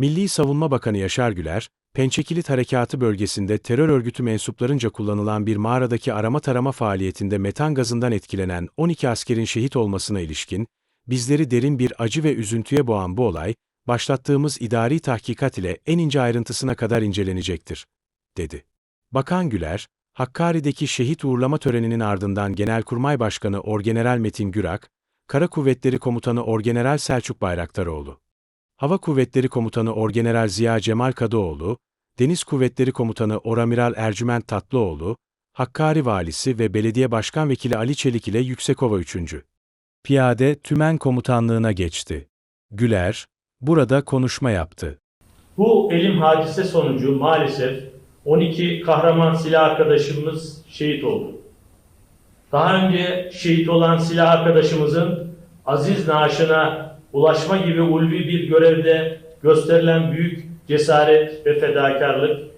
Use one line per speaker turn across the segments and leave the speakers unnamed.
Milli Savunma Bakanı Yaşar Güler, Pençekilit Harekatı bölgesinde terör örgütü mensuplarınca kullanılan bir mağaradaki arama tarama faaliyetinde metan gazından etkilenen 12 askerin şehit olmasına ilişkin, bizleri derin bir acı ve üzüntüye boğan bu olay, başlattığımız idari tahkikat ile en ince ayrıntısına kadar incelenecektir, dedi. Bakan Güler, Hakkari'deki şehit uğurlama töreninin ardından Genelkurmay Başkanı Orgeneral Metin Gürak, Kara Kuvvetleri Komutanı Orgeneral Selçuk Bayraktaroğlu, Hava Kuvvetleri Komutanı Orgeneral Ziya Cemal Kadıoğlu, Deniz Kuvvetleri Komutanı Oramiral Ercüment Tatlıoğlu, Hakkari Valisi ve Belediye Başkan Vekili Ali Çelik ile Yüksekova 3. Piyade Tümen Komutanlığına geçti. Güler, burada konuşma yaptı.
Bu elim hadise sonucu maalesef 12 kahraman silah arkadaşımız şehit oldu. Daha önce şehit olan silah arkadaşımızın aziz naaşına ulaşma gibi ulvi bir görevde gösterilen büyük cesaret ve fedakarlık,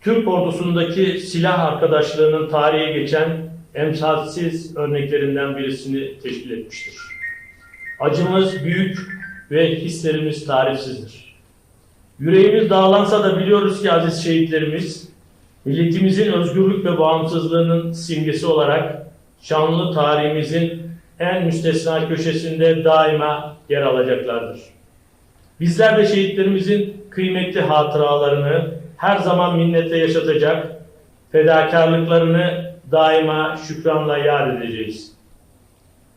Türk ordusundaki silah arkadaşlığının tarihe geçen emsalsiz örneklerinden birisini teşkil etmiştir. Acımız büyük ve hislerimiz tarifsizdir. Yüreğimiz dağlansa da biliyoruz ki aziz şehitlerimiz, milletimizin özgürlük ve bağımsızlığının simgesi olarak şanlı tarihimizin en müstesna köşesinde daima yer alacaklardır. Bizler de şehitlerimizin kıymetli hatıralarını her zaman minnetle yaşatacak, fedakarlıklarını daima şükranla yad edeceğiz.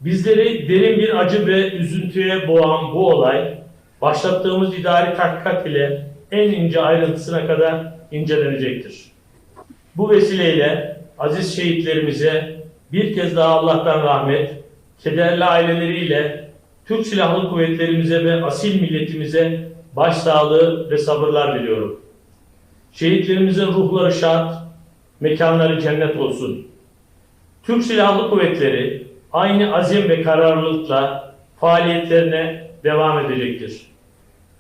Bizleri derin bir acı ve üzüntüye boğan bu olay, başlattığımız idari tahkikat ile en ince ayrıntısına kadar incelenecektir. Bu vesileyle aziz şehitlerimize bir kez daha Allah'tan rahmet, kederli aileleriyle Türk Silahlı Kuvvetlerimize ve asil milletimize başsağlığı ve sabırlar diliyorum. Şehitlerimizin ruhları şad, mekanları cennet olsun. Türk Silahlı Kuvvetleri aynı azim ve kararlılıkla faaliyetlerine devam edecektir.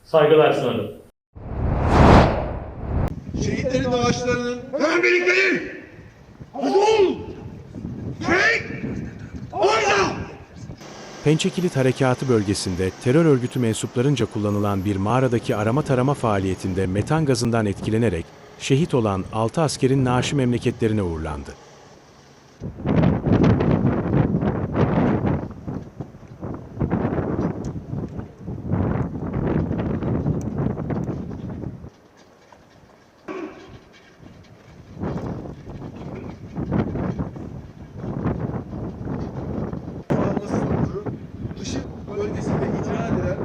Saygılar sunarım.
Şehitlerin naaşlarının hemen birlikteyin. Hadi ol. Çek.
Pençekilit Harekatı bölgesinde terör örgütü mensuplarınca kullanılan bir mağaradaki arama tarama faaliyetinde metan gazından etkilenerek şehit olan 6 askerin naaşı memleketlerine uğurlandı.
alması sonucu IŞİD bölgesinde icra edilen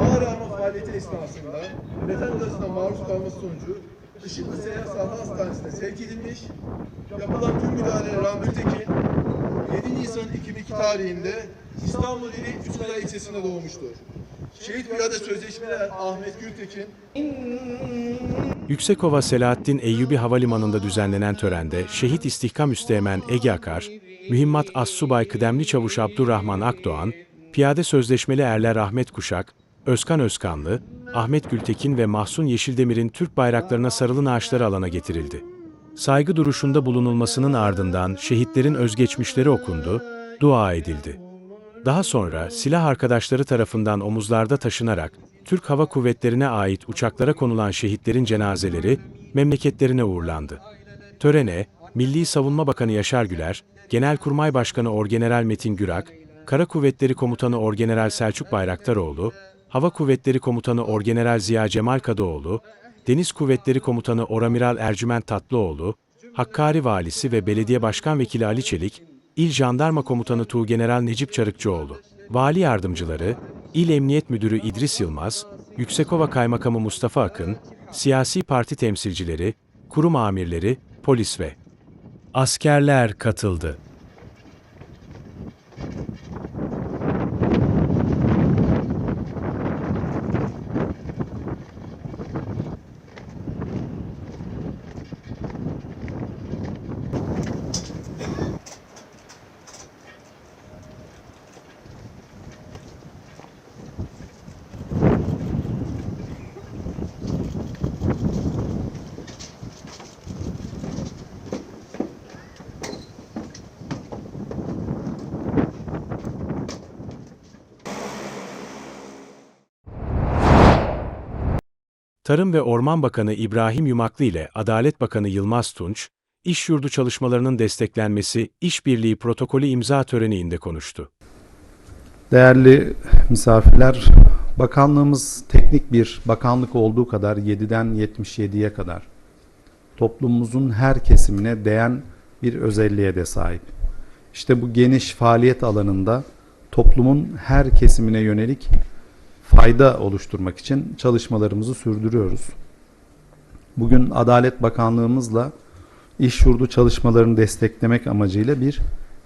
ağır arama faaliyeti esnasında metan gazına maruz kalması sonucu IŞİD'li Seyyar Sahra Hastanesi'ne sevk edilmiş. Yapılan tüm müdahalelere rağmen Gültekin 7 Nisan 2002 tarihinde İstanbul ili Üsküdar ilçesinde doğmuştur. Şehit Piyade Sözleşmeler Ahmet Gültekin
Yüksekova Selahattin Eyyubi Havalimanı'nda düzenlenen törende Şehit İstihkam Üsteğmen Ege Akar, Mühimmat Assubay Kıdemli Çavuş Abdurrahman Akdoğan, Piyade Sözleşmeli Erler Ahmet Kuşak, Özkan Özkanlı, Ahmet Gültekin ve Mahsun Yeşildemir'in Türk bayraklarına sarılı naaşları alana getirildi. Saygı duruşunda bulunulmasının ardından şehitlerin özgeçmişleri okundu, dua edildi. Daha sonra silah arkadaşları tarafından omuzlarda taşınarak Türk Hava Kuvvetleri'ne ait uçaklara konulan şehitlerin cenazeleri memleketlerine uğurlandı. Törene Milli Savunma Bakanı Yaşar Güler, Genelkurmay Başkanı Orgeneral Metin Gürak, Kara Kuvvetleri Komutanı Orgeneral Selçuk Bayraktaroğlu, Hava Kuvvetleri Komutanı Orgeneral Ziya Cemal Kadıoğlu, Deniz Kuvvetleri Komutanı Oramiral Ercüment Tatlıoğlu, Hakkari Valisi ve Belediye Başkan Vekili Ali Çelik, İl Jandarma Komutanı Tuğgeneral Necip Çarıkçıoğlu, Vali Yardımcıları, İl Emniyet Müdürü İdris Yılmaz, Yüksekova Kaymakamı Mustafa Akın, siyasi parti temsilcileri, kurum amirleri, polis ve askerler katıldı. Tarım ve Orman Bakanı İbrahim Yumaklı ile Adalet Bakanı Yılmaz Tunç, iş yurdu çalışmalarının desteklenmesi işbirliği protokolü imza töreniinde konuştu.
Değerli misafirler, bakanlığımız teknik bir bakanlık olduğu kadar 7'den 77'ye kadar toplumumuzun her kesimine değen bir özelliğe de sahip. İşte bu geniş faaliyet alanında toplumun her kesimine yönelik fayda oluşturmak için çalışmalarımızı sürdürüyoruz. Bugün Adalet Bakanlığımızla iş yurdu çalışmalarını desteklemek amacıyla bir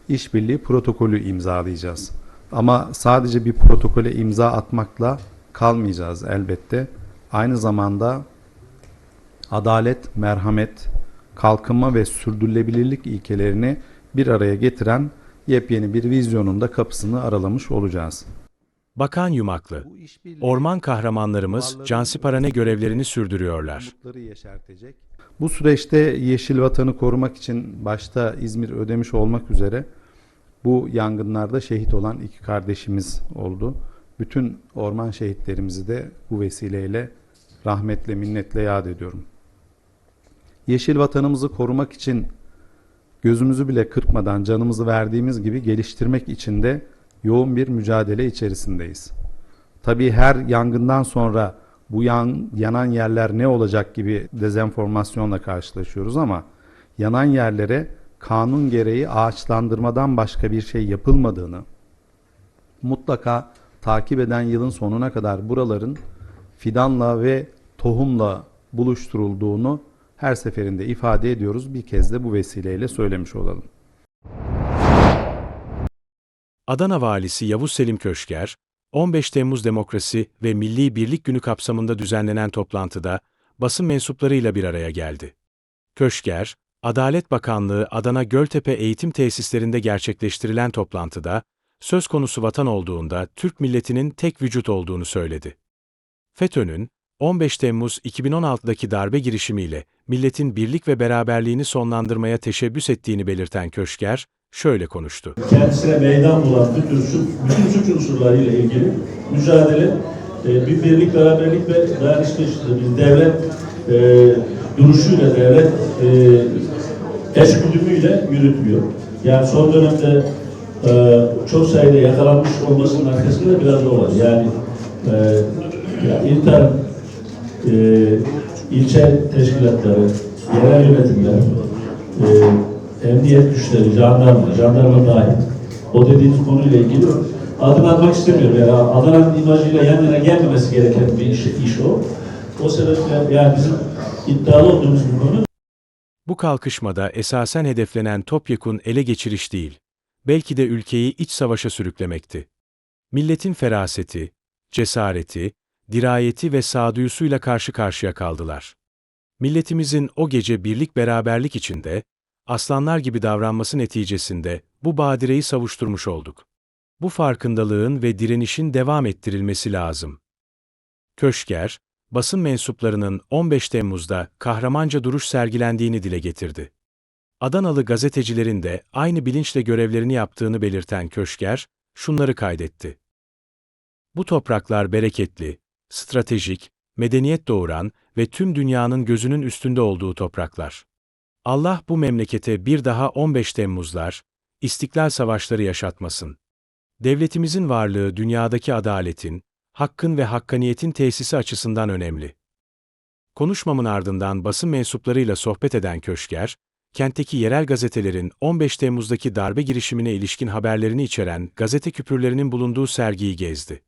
işbirliği protokolü imzalayacağız. Ama sadece bir protokole imza atmakla kalmayacağız elbette. Aynı zamanda adalet, merhamet, kalkınma ve sürdürülebilirlik ilkelerini bir araya getiren yepyeni bir vizyonun da kapısını aralamış olacağız.
Bakan Yumaklı, orman kahramanlarımız cansiparane görevlerini sürdürüyorlar.
Bu süreçte yeşil vatanı korumak için başta İzmir ödemiş olmak üzere bu yangınlarda şehit olan iki kardeşimiz oldu. Bütün orman şehitlerimizi de bu vesileyle rahmetle minnetle yad ediyorum. Yeşil vatanımızı korumak için gözümüzü bile kırpmadan canımızı verdiğimiz gibi geliştirmek için de yoğun bir mücadele içerisindeyiz. Tabii her yangından sonra bu yan, yanan yerler ne olacak gibi dezenformasyonla karşılaşıyoruz ama yanan yerlere kanun gereği ağaçlandırmadan başka bir şey yapılmadığını mutlaka takip eden yılın sonuna kadar buraların fidanla ve tohumla buluşturulduğunu her seferinde ifade ediyoruz. Bir kez de bu vesileyle söylemiş olalım.
Adana Valisi Yavuz Selim Köşker, 15 Temmuz Demokrasi ve Milli Birlik Günü kapsamında düzenlenen toplantıda basın mensuplarıyla bir araya geldi. Köşker, Adalet Bakanlığı Adana Göltepe Eğitim Tesislerinde gerçekleştirilen toplantıda, söz konusu vatan olduğunda Türk milletinin tek vücut olduğunu söyledi. FETÖ'nün 15 Temmuz 2016'daki darbe girişimiyle milletin birlik ve beraberliğini sonlandırmaya teşebbüs ettiğini belirten Köşker, şöyle konuştu.
kendisine meydan bulan bütün, suç, bütün suç unsurlarıyla ilgili mücadele e, bir birlik, beraberlik ve dayanışma içinde bir devlet e, duruşuyla, devlet e, eşgüdümüyle yürütüyor. Yani son dönemde e, çok sayıda yakalanmış olmasının arkasında biraz o var. Yani e, yani intihar e, ilçe teşkilatları, yerel yönetimler, e, emniyet güçleri, jandarma, jandarma dahil o dediğiniz konuyla ilgili adını almak istemiyorum. Yani Adana'nın imajıyla yan yana gelmemesi gereken bir iş, iş o. O sebeple yani bizim iddialı olduğumuz bir konu
Bu kalkışmada esasen hedeflenen topyekun ele geçiriş değil, belki de ülkeyi iç savaşa sürüklemekti. Milletin feraseti, cesareti, dirayeti ve sağduyusuyla karşı karşıya kaldılar. Milletimizin o gece birlik beraberlik içinde, aslanlar gibi davranması neticesinde bu badireyi savuşturmuş olduk. Bu farkındalığın ve direnişin devam ettirilmesi lazım. Köşker, basın mensuplarının 15 Temmuz'da kahramanca duruş sergilendiğini dile getirdi. Adanalı gazetecilerin de aynı bilinçle görevlerini yaptığını belirten Köşker, şunları kaydetti. Bu topraklar bereketli, stratejik, medeniyet doğuran ve tüm dünyanın gözünün üstünde olduğu topraklar. Allah bu memlekete bir daha 15 Temmuzlar, İstiklal Savaşları yaşatmasın. Devletimizin varlığı dünyadaki adaletin, hakkın ve hakkaniyetin tesisi açısından önemli. Konuşmamın ardından basın mensuplarıyla sohbet eden Köşker, kentteki yerel gazetelerin 15 Temmuz'daki darbe girişimine ilişkin haberlerini içeren gazete küpürlerinin bulunduğu sergiyi gezdi.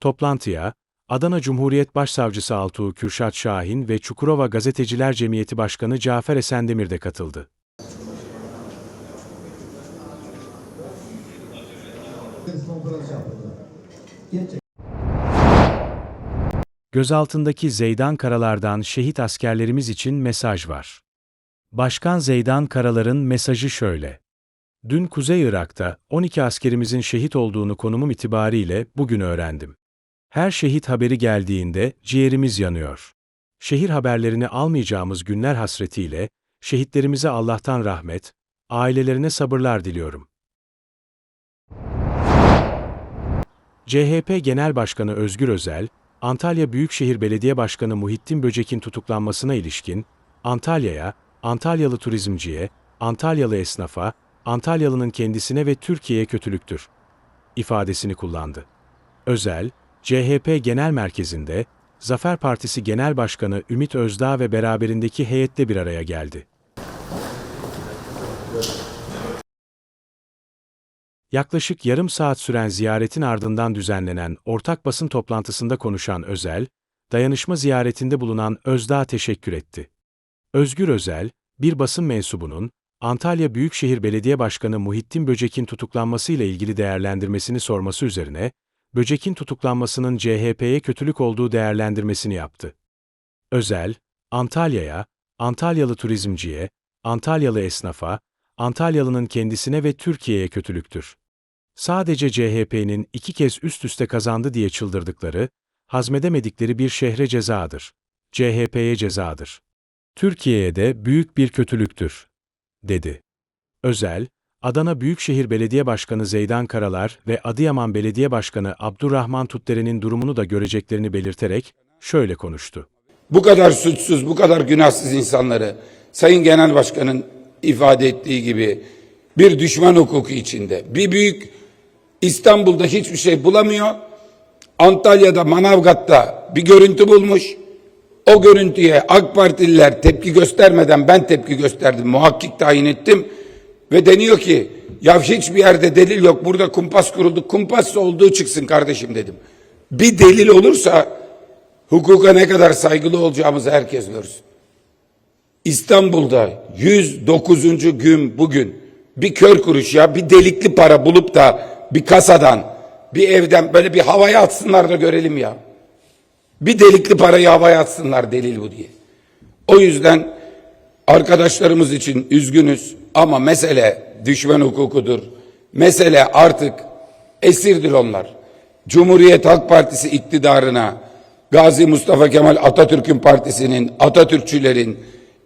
Toplantıya, Adana Cumhuriyet Başsavcısı Altuğ Kürşat Şahin ve Çukurova Gazeteciler Cemiyeti Başkanı Cafer Esendemir de katıldı. Gözaltındaki Zeydan Karalar'dan şehit askerlerimiz için mesaj var. Başkan Zeydan Karalar'ın mesajı şöyle. Dün Kuzey Irak'ta 12 askerimizin şehit olduğunu konumum itibariyle bugün öğrendim. Her şehit haberi geldiğinde ciğerimiz yanıyor. Şehir haberlerini almayacağımız günler hasretiyle şehitlerimize Allah'tan rahmet, ailelerine sabırlar diliyorum. CHP Genel Başkanı Özgür Özel, Antalya Büyükşehir Belediye Başkanı Muhittin Böcek'in tutuklanmasına ilişkin, Antalya'ya, Antalyalı turizmciye, Antalyalı esnafa, Antalyalı'nın kendisine ve Türkiye'ye kötülüktür ifadesini kullandı. Özel, CHP Genel Merkezi'nde, Zafer Partisi Genel Başkanı Ümit Özdağ ve beraberindeki heyette bir araya geldi. Yaklaşık yarım saat süren ziyaretin ardından düzenlenen ortak basın toplantısında konuşan Özel, dayanışma ziyaretinde bulunan Özdağ'a teşekkür etti. Özgür Özel, bir basın mensubunun, Antalya Büyükşehir Belediye Başkanı Muhittin Böcek'in tutuklanmasıyla ilgili değerlendirmesini sorması üzerine, Böcek'in tutuklanmasının CHP'ye kötülük olduğu değerlendirmesini yaptı. Özel, Antalya'ya, Antalyalı turizmciye, Antalyalı esnafa, Antalyalı'nın kendisine ve Türkiye'ye kötülüktür. Sadece CHP'nin iki kez üst üste kazandı diye çıldırdıkları, hazmedemedikleri bir şehre cezadır. CHP'ye cezadır. Türkiye'ye de büyük bir kötülüktür, dedi. Özel, Adana Büyükşehir Belediye Başkanı Zeydan Karalar ve Adıyaman Belediye Başkanı Abdurrahman Tutdere'nin durumunu da göreceklerini belirterek şöyle konuştu.
bu kadar suçsuz, bu kadar günahsız insanları Sayın Genel Başkan'ın ifade ettiği gibi bir düşman hukuku içinde bir büyük İstanbul'da hiçbir şey bulamıyor. Antalya'da, Manavgat'ta bir görüntü bulmuş. O görüntüye AK Partililer tepki göstermeden ben tepki gösterdim. Muhakkik tayin ettim. Ve deniyor ki ya hiçbir yerde delil yok. Burada kumpas kuruldu. Kumpas olduğu çıksın kardeşim dedim. Bir delil olursa hukuka ne kadar saygılı olacağımızı herkes görsün. İstanbul'da 109. gün bugün bir kör kuruş ya bir delikli para bulup da bir kasadan bir evden böyle bir havaya atsınlar da görelim ya. Bir delikli parayı havaya atsınlar delil bu diye. O yüzden arkadaşlarımız için üzgünüz ama mesele düşman hukukudur. Mesele artık esirdir onlar. Cumhuriyet Halk Partisi iktidarına Gazi Mustafa Kemal Atatürk'ün partisinin, Atatürkçülerin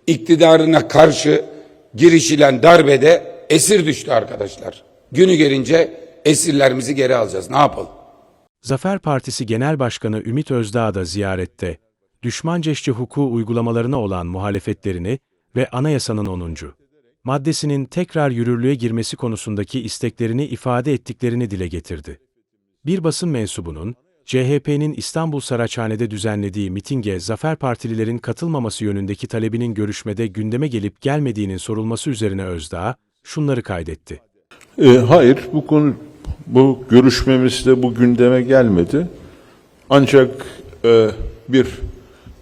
iktidarına karşı girişilen darbede esir düştü arkadaşlar. Günü gelince esirlerimizi geri alacağız. Ne yapalım?
Zafer Partisi Genel Başkanı Ümit Özdağ da ziyarette, düşmanceşçi hukuku uygulamalarına olan muhalefetlerini ve anayasanın 10. maddesinin tekrar yürürlüğe girmesi konusundaki isteklerini ifade ettiklerini dile getirdi. Bir basın mensubunun, CHP'nin İstanbul Saraçhane'de düzenlediği mitinge Zafer Partililerin katılmaması yönündeki talebinin görüşmede gündeme gelip gelmediğinin sorulması üzerine Özdağ, şunları kaydetti.
E, hayır, bu konu bu görüşmemizde bu gündeme gelmedi. Ancak e, bir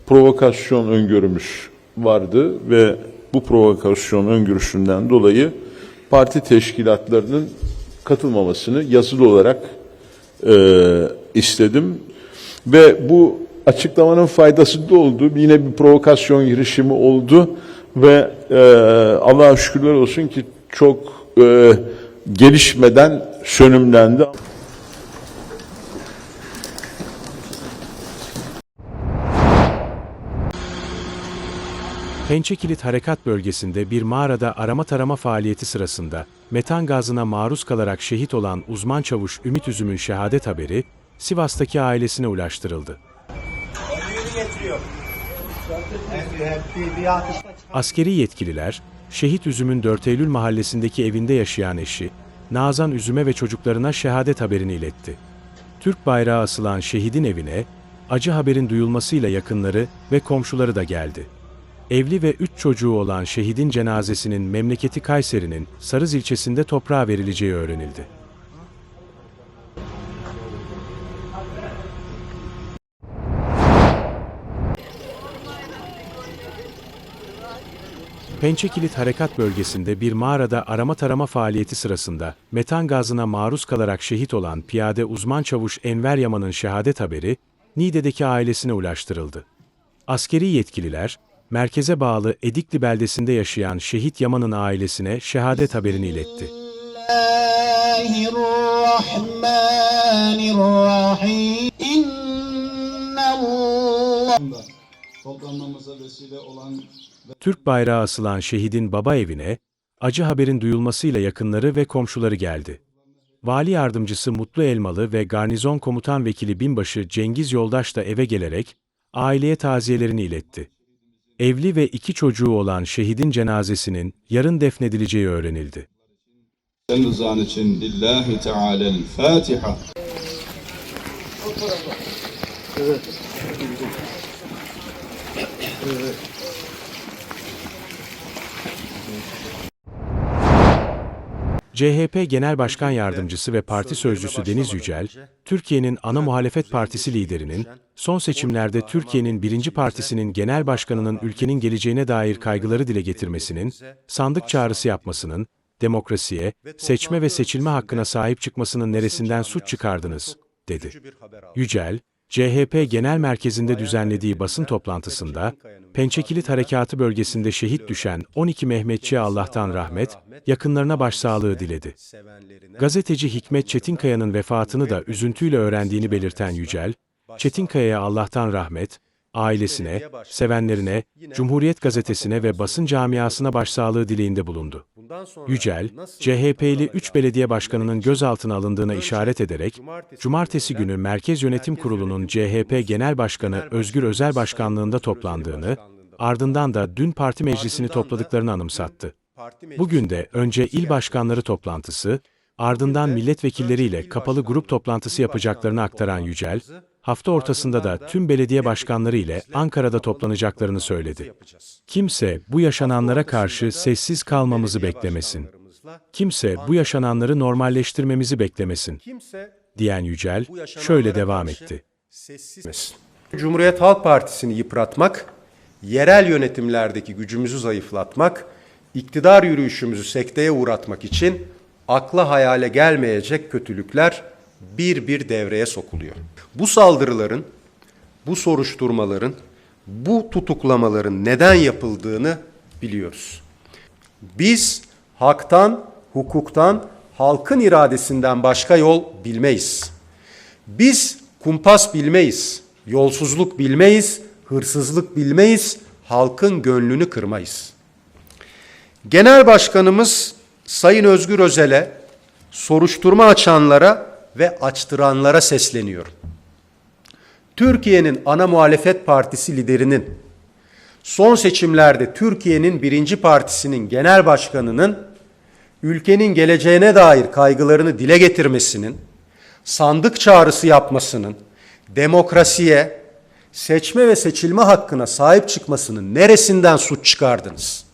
provokasyon öngörümüz vardı ve bu provokasyon öngörüsünden dolayı parti teşkilatlarının katılmamasını yazılı olarak e, istedim ve bu açıklamanın faydası da oldu. Yine bir provokasyon girişimi oldu ve e, Allah'a şükürler olsun ki çok e, gelişmeden sönümlendi.
Pençekilit Harekat Bölgesi'nde bir mağarada arama tarama faaliyeti sırasında metan gazına maruz kalarak şehit olan uzman çavuş Ümit Üzüm'ün şehadet haberi Sivas'taki ailesine ulaştırıldı. Askeri yetkililer, şehit Üzüm'ün 4 Eylül mahallesindeki evinde yaşayan eşi, Nazan Üzüm'e ve çocuklarına şehadet haberini iletti. Türk bayrağı asılan şehidin evine, acı haberin duyulmasıyla yakınları ve komşuları da geldi. Evli ve üç çocuğu olan şehidin cenazesinin memleketi Kayseri'nin Sarız ilçesinde toprağa verileceği öğrenildi. Pençekilit Harekat Bölgesi'nde bir mağarada arama tarama faaliyeti sırasında metan gazına maruz kalarak şehit olan piyade uzman çavuş Enver Yaman'ın şehadet haberi Niğde'deki ailesine ulaştırıldı. Askeri yetkililer, merkeze bağlı Edikli beldesinde yaşayan şehit Yaman'ın ailesine şehadet haberini iletti. Türk bayrağı asılan şehidin baba evine, acı haberin duyulmasıyla yakınları ve komşuları geldi. Vali yardımcısı Mutlu Elmalı ve garnizon komutan vekili binbaşı Cengiz Yoldaş da eve gelerek aileye taziyelerini iletti. Evli ve iki çocuğu olan şehidin cenazesinin yarın defnedileceği öğrenildi.
Sen rızan için lillahi teala'l Fatiha.
CHP Genel Başkan Yardımcısı ve Parti Sözcüsü Deniz Yücel, Türkiye'nin ana muhalefet partisi liderinin, son seçimlerde Türkiye'nin birinci partisinin genel başkanının ülkenin geleceğine dair kaygıları dile getirmesinin, sandık çağrısı yapmasının, demokrasiye, seçme ve seçilme hakkına sahip çıkmasının neresinden suç çıkardınız, dedi. Yücel, CHP Genel Merkezi'nde düzenlediği basın toplantısında, Pençekilit Harekatı bölgesinde şehit düşen 12 Mehmetçiye Allah'tan rahmet, yakınlarına başsağlığı diledi. Gazeteci Hikmet Çetinkaya'nın vefatını da üzüntüyle öğrendiğini belirten Yücel, Çetinkaya'ya Allah'tan rahmet, ailesine, sevenlerine, Cumhuriyet Gazetesi'ne ve basın camiasına başsağlığı dileğinde bulundu. Yücel, CHP'li 3 belediye başkanının gözaltına alındığına işaret ederek, Cumartesi günü Merkez Yönetim Kurulu'nun CHP Genel Başkanı Özgür Özel Başkanlığında toplandığını, ardından da dün parti meclisini topladıklarını anımsattı. Bugün de önce il başkanları toplantısı, ardından milletvekilleriyle kapalı grup toplantısı yapacaklarını aktaran Yücel, hafta ortasında da tüm belediye başkanları ile Ankara'da toplanacaklarını söyledi. Kimse bu yaşananlara karşı sessiz kalmamızı beklemesin. Kimse bu yaşananları normalleştirmemizi beklemesin, diyen Yücel şöyle devam etti.
Cumhuriyet Halk Partisi'ni yıpratmak, yerel yönetimlerdeki gücümüzü zayıflatmak, iktidar yürüyüşümüzü sekteye uğratmak için akla hayale gelmeyecek kötülükler bir bir devreye sokuluyor. Bu saldırıların, bu soruşturmaların, bu tutuklamaların neden yapıldığını biliyoruz. Biz haktan, hukuktan, halkın iradesinden başka yol bilmeyiz. Biz kumpas bilmeyiz, yolsuzluk bilmeyiz, hırsızlık bilmeyiz, halkın gönlünü kırmayız. Genel Başkanımız Sayın Özgür Özel'e, soruşturma açanlara ve açtıranlara sesleniyorum. Türkiye'nin ana muhalefet partisi liderinin son seçimlerde Türkiye'nin birinci partisinin genel başkanının ülkenin geleceğine dair kaygılarını dile getirmesinin, sandık çağrısı yapmasının, demokrasiye, seçme ve seçilme hakkına sahip çıkmasının neresinden suç çıkardınız?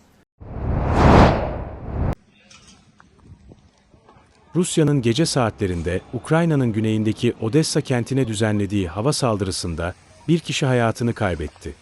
Rusya'nın gece saatlerinde Ukrayna'nın güneyindeki Odessa kentine düzenlediği hava saldırısında bir kişi hayatını kaybetti.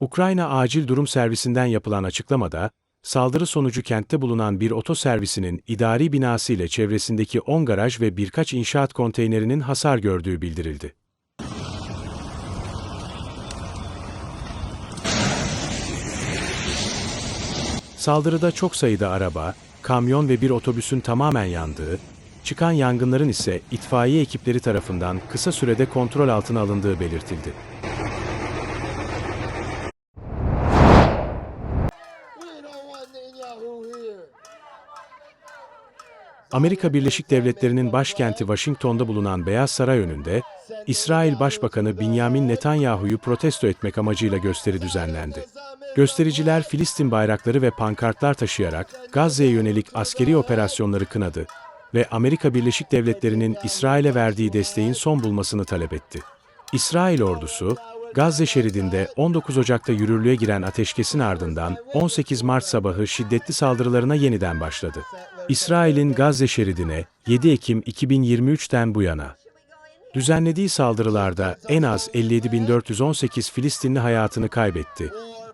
Ukrayna Acil Durum Servisinden yapılan açıklamada, saldırı sonucu kentte bulunan bir otoservisinin idari binası ile çevresindeki 10 garaj ve birkaç inşaat konteynerinin hasar gördüğü bildirildi. Saldırıda çok sayıda araba, kamyon ve bir otobüsün tamamen yandığı, çıkan yangınların ise itfaiye ekipleri tarafından kısa sürede kontrol altına alındığı belirtildi. Amerika Birleşik Devletleri'nin başkenti Washington'da bulunan Beyaz Saray önünde, İsrail Başbakanı Benjamin Netanyahu'yu protesto etmek amacıyla gösteri düzenlendi. Göstericiler Filistin bayrakları ve pankartlar taşıyarak Gazze'ye yönelik askeri operasyonları kınadı ve Amerika Birleşik Devletleri'nin İsrail'e verdiği desteğin son bulmasını talep etti. İsrail ordusu, Gazze şeridinde 19 Ocak'ta yürürlüğe giren ateşkesin ardından 18 Mart sabahı şiddetli saldırılarına yeniden başladı. İsrail'in Gazze şeridine 7 Ekim 2023'ten bu yana düzenlediği saldırılarda en az 57.418 Filistinli hayatını kaybetti.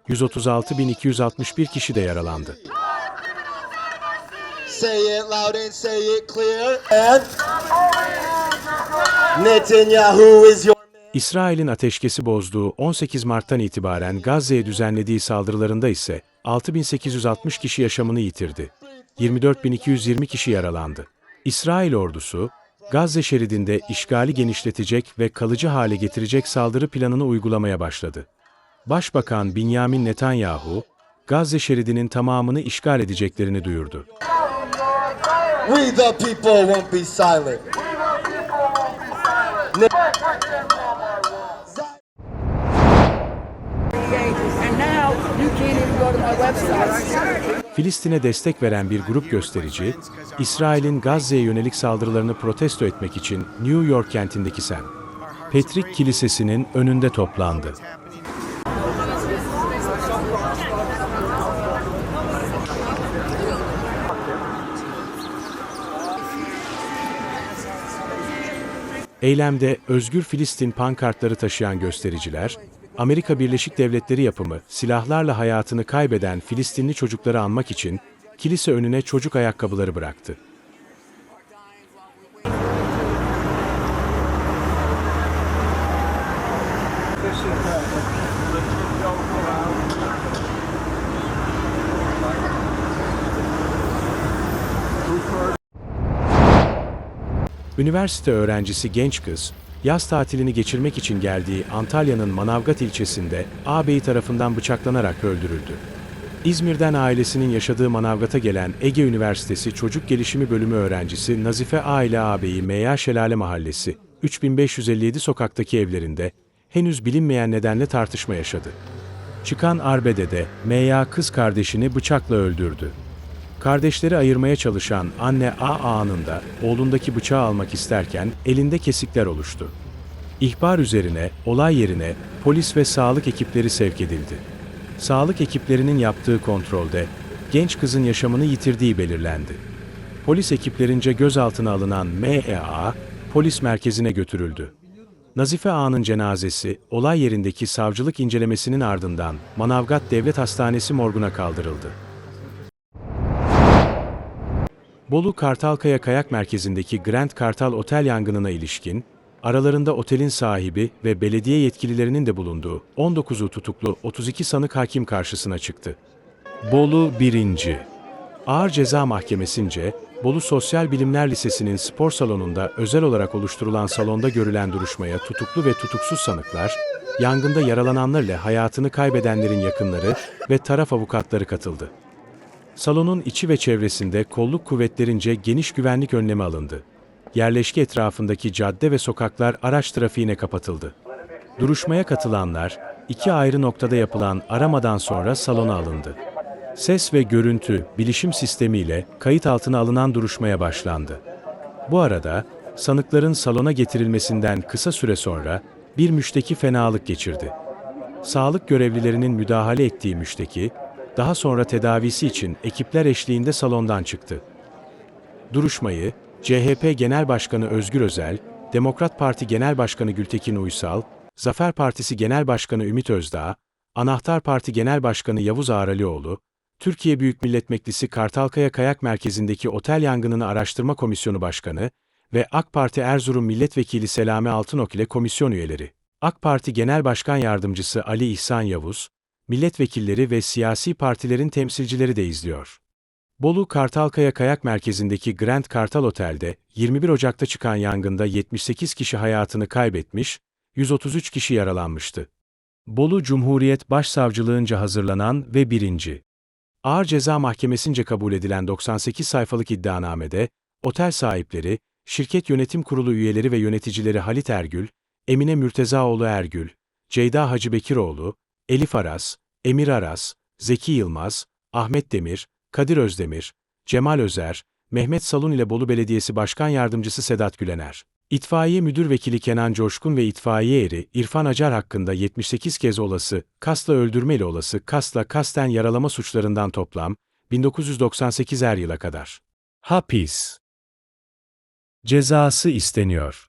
136.261 kişi de yaralandı.
Say it loud and say it clear. And Netanyahu is your
İsrail'in ateşkesi bozduğu 18 Mart'tan itibaren Gazze'ye düzenlediği saldırılarında ise 6860 kişi yaşamını yitirdi. 24220 kişi yaralandı. İsrail ordusu, Gazze şeridinde işgali genişletecek ve kalıcı hale getirecek saldırı planını uygulamaya başladı. Başbakan Benjamin Netanyahu, Gazze şeridinin tamamını işgal edeceklerini duyurdu.
We the people won't be silent.
And now you can't even go to my website.
Filistin'e destek veren bir grup gösterici, İsrail'in Gazze'ye yönelik saldırılarını protesto etmek için New York kentindeki St. Patrick Kilisesi'nin önünde toplandı. Eylemde Özgür Filistin pankartları taşıyan göstericiler, Amerika Birleşik Devletleri yapımı silahlarla hayatını kaybeden Filistinli çocukları anmak için kilise önüne çocuk ayakkabıları bıraktı. Üniversite öğrencisi genç kız, yaz tatilini geçirmek için geldiği Antalya'nın Manavgat ilçesinde ağabeyi tarafından bıçaklanarak öldürüldü. İzmir'den ailesinin yaşadığı Manavgat'a gelen Ege Üniversitesi Çocuk Gelişimi Bölümü öğrencisi Nazife A ile ağabeyi Meya Şelale Mahallesi, 3557 sokaktaki evlerinde henüz bilinmeyen nedenle tartışma yaşadı. Çıkan arbedede Meya kız kardeşini bıçakla öldürdü. Kardeşleri ayırmaya çalışan anne A anında oğlundaki bıçağı almak isterken elinde kesikler oluştu. İhbar üzerine olay yerine polis ve sağlık ekipleri sevk edildi. Sağlık ekiplerinin yaptığı kontrolde genç kızın yaşamını yitirdiği belirlendi. Polis ekiplerince gözaltına alınan MEA polis merkezine götürüldü. Nazife Ağa'nın cenazesi olay yerindeki savcılık incelemesinin ardından Manavgat Devlet Hastanesi morguna kaldırıldı. Bolu Kartalkaya Kayak Merkezi'ndeki Grand Kartal Otel yangınına ilişkin, aralarında otelin sahibi ve belediye yetkililerinin de bulunduğu 19'u tutuklu 32 sanık hakim karşısına çıktı. Bolu 1. Ağır Ceza Mahkemesi'nce, Bolu Sosyal Bilimler Lisesi'nin spor salonunda özel olarak oluşturulan salonda görülen duruşmaya tutuklu ve tutuksuz sanıklar, yangında yaralananlar ile hayatını kaybedenlerin yakınları ve taraf avukatları katıldı. Salonun içi ve çevresinde kolluk kuvvetlerince geniş güvenlik önlemi alındı. Yerleşke etrafındaki cadde ve sokaklar araç trafiğine kapatıldı. Duruşmaya katılanlar, iki ayrı noktada yapılan aramadan sonra salona alındı. Ses ve görüntü, bilişim sistemiyle kayıt altına alınan duruşmaya başlandı. Bu arada, sanıkların salona getirilmesinden kısa süre sonra bir müşteki fenalık geçirdi. Sağlık görevlilerinin müdahale ettiği müşteki, daha sonra tedavisi için ekipler eşliğinde salondan çıktı. Duruşmayı CHP Genel Başkanı Özgür Özel, Demokrat Parti Genel Başkanı Gültekin Uysal, Zafer Partisi Genel Başkanı Ümit Özdağ, Anahtar Parti Genel Başkanı Yavuz Ağralioğlu, Türkiye Büyük Millet Meclisi Kartalkaya Kayak Merkezi'ndeki otel yangınını araştırma komisyonu başkanı ve AK Parti Erzurum Milletvekili Selami Altınok ile komisyon üyeleri, AK Parti Genel Başkan Yardımcısı Ali İhsan Yavuz, milletvekilleri ve siyasi partilerin temsilcileri de izliyor. Bolu Kartalkaya Kayak Merkezi'ndeki Grand Kartal Otel'de 21 Ocak'ta çıkan yangında 78 kişi hayatını kaybetmiş, 133 kişi yaralanmıştı. Bolu Cumhuriyet Başsavcılığınca hazırlanan ve 1. Ağır Ceza Mahkemesi'nce kabul edilen 98 sayfalık iddianamede, otel sahipleri, şirket yönetim kurulu üyeleri ve yöneticileri Halit Ergül, Emine Mürtezaoğlu Ergül, Ceyda Hacıbekiroğlu, Elif Aras, Emir Aras, Zeki Yılmaz, Ahmet Demir, Kadir Özdemir, Cemal Özer, Mehmet Salun ile Bolu Belediyesi Başkan Yardımcısı Sedat Gülener. İtfaiye Müdür Vekili Kenan Coşkun ve itfaiye eri İrfan Acar hakkında 78 kez olası, kasla öldürme ile olası, kasla kasten yaralama suçlarından toplam 1998 er yıla kadar. Hapis. Cezası isteniyor.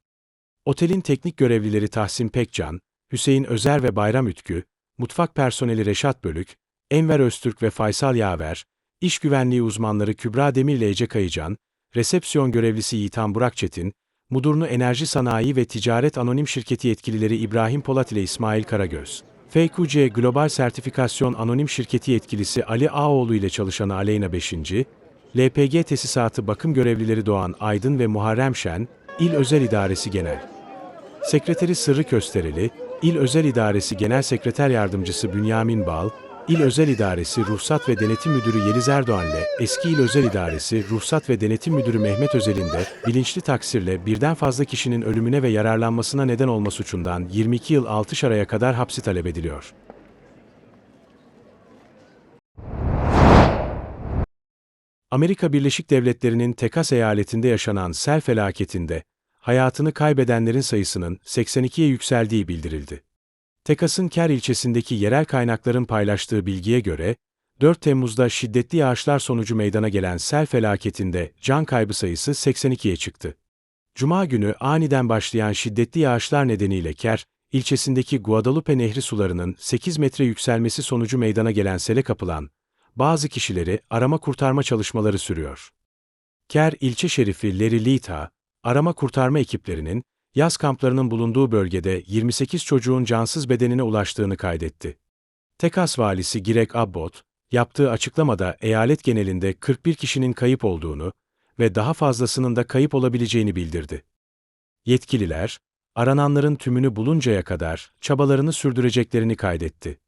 Otelin teknik görevlileri Tahsin Pekcan, Hüseyin Özer ve Bayram Ütkü, mutfak personeli Reşat Bölük, Enver Öztürk ve Faysal Yaver, iş güvenliği uzmanları Kübra Demir ile Ece Kayıcan, resepsiyon görevlisi Yiğitan Burak Çetin, Mudurnu Enerji Sanayi ve Ticaret Anonim Şirketi yetkilileri İbrahim Polat ile İsmail Karagöz, FQC Global Sertifikasyon Anonim Şirketi yetkilisi Ali Ağoğlu ile çalışan Aleyna 5. LPG Tesisatı Bakım Görevlileri Doğan Aydın ve Muharrem Şen, İl Özel İdaresi Genel Sekreteri Sırrı Köstereli, İl Özel İdaresi Genel Sekreter Yardımcısı Bünyamin Bal, İl Özel İdaresi Ruhsat ve Denetim Müdürü Yeliz Erdoğan ile eski İl Özel İdaresi Ruhsat ve Denetim Müdürü Mehmet Özel'in de bilinçli taksirle birden fazla kişinin ölümüne ve yararlanmasına neden olma suçundan 22 yıl 6 araya kadar hapsi talep ediliyor. Amerika Birleşik Devletleri'nin Tekas eyaletinde yaşanan sel felaketinde hayatını kaybedenlerin sayısının 82'ye yükseldiği bildirildi. Tekas'ın Ker ilçesindeki yerel kaynakların paylaştığı bilgiye göre, 4 Temmuz'da şiddetli yağışlar sonucu meydana gelen sel felaketinde can kaybı sayısı 82'ye çıktı. Cuma günü aniden başlayan şiddetli yağışlar nedeniyle Ker, ilçesindeki Guadalupe Nehri sularının 8 metre yükselmesi sonucu meydana gelen sele kapılan, bazı kişileri arama kurtarma çalışmaları sürüyor. Ker ilçe şerifi Larry Lita, arama kurtarma ekiplerinin, yaz kamplarının bulunduğu bölgede 28 çocuğun cansız bedenine ulaştığını kaydetti. Tekas valisi Greg Abbott, yaptığı açıklamada eyalet genelinde 41 kişinin kayıp olduğunu ve daha fazlasının da kayıp olabileceğini bildirdi. Yetkililer, arananların tümünü buluncaya kadar çabalarını sürdüreceklerini kaydetti.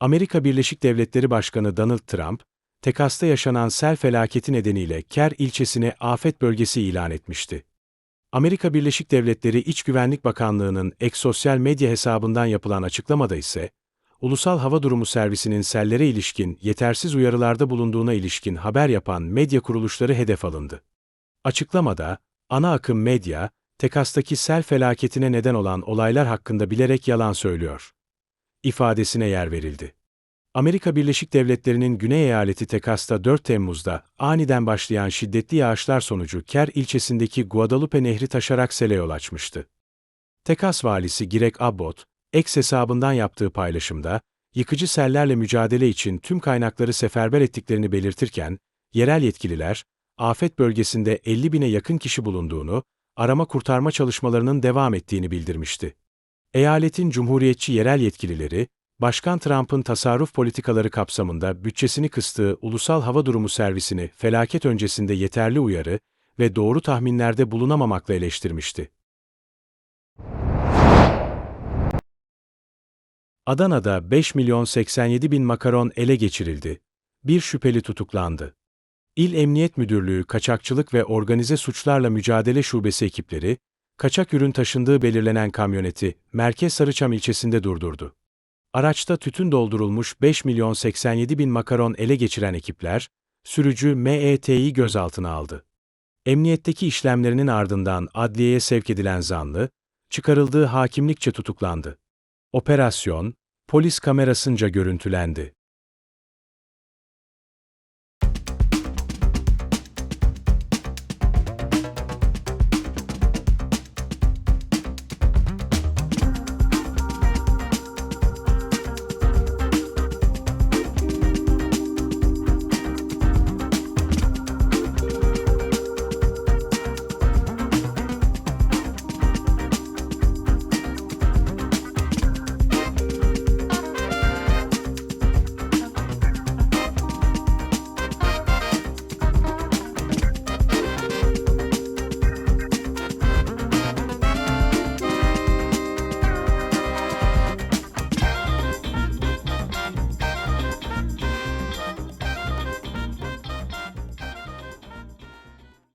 Amerika Birleşik Devletleri Başkanı Donald Trump, Tekas'ta yaşanan sel felaketi nedeniyle Ker ilçesine afet bölgesi ilan etmişti. Amerika Birleşik Devletleri İç Güvenlik Bakanlığı'nın ek sosyal medya hesabından yapılan açıklamada ise, Ulusal Hava Durumu Servisi'nin sellere ilişkin yetersiz uyarılarda bulunduğuna ilişkin haber yapan medya kuruluşları hedef alındı. Açıklamada, ana akım medya, Tekas'taki sel felaketine neden olan olaylar hakkında bilerek yalan söylüyor. ifadesine yer verildi. Amerika Birleşik Devletleri'nin Güney Eyaleti Tekas'ta 4 Temmuz'da aniden başlayan şiddetli yağışlar sonucu Ker ilçesindeki Guadalupe Nehri taşarak sele yol açmıştı. Tekas valisi Greg Abbott, X hesabından yaptığı paylaşımda, yıkıcı sellerle mücadele için tüm kaynakları seferber ettiklerini belirtirken, yerel yetkililer, afet bölgesinde 50 bine yakın kişi bulunduğunu, arama kurtarma çalışmalarının devam ettiğini bildirmişti. Eyaletin cumhuriyetçi yerel yetkilileri, Başkan Trump'ın tasarruf politikaları kapsamında bütçesini kıstığı Ulusal Hava Durumu Servisini felaket öncesinde yeterli uyarı ve doğru tahminlerde bulunamamakla eleştirmişti. Adana'da 5 milyon 87 bin makaron ele geçirildi. Bir şüpheli tutuklandı. İl Emniyet Müdürlüğü Kaçakçılık ve Organize Suçlarla Mücadele Şubesi ekipleri, kaçak ürün taşındığı belirlenen kamyoneti Merkez Sarıçam ilçesinde durdurdu. Araçta tütün doldurulmuş 5 milyon 87 bin makaron ele geçiren ekipler, sürücü MET'yi gözaltına aldı. Emniyetteki işlemlerinin ardından adliyeye sevk edilen zanlı, çıkarıldığı hakimlikçe tutuklandı. Operasyon, polis kamerasınca görüntülendi.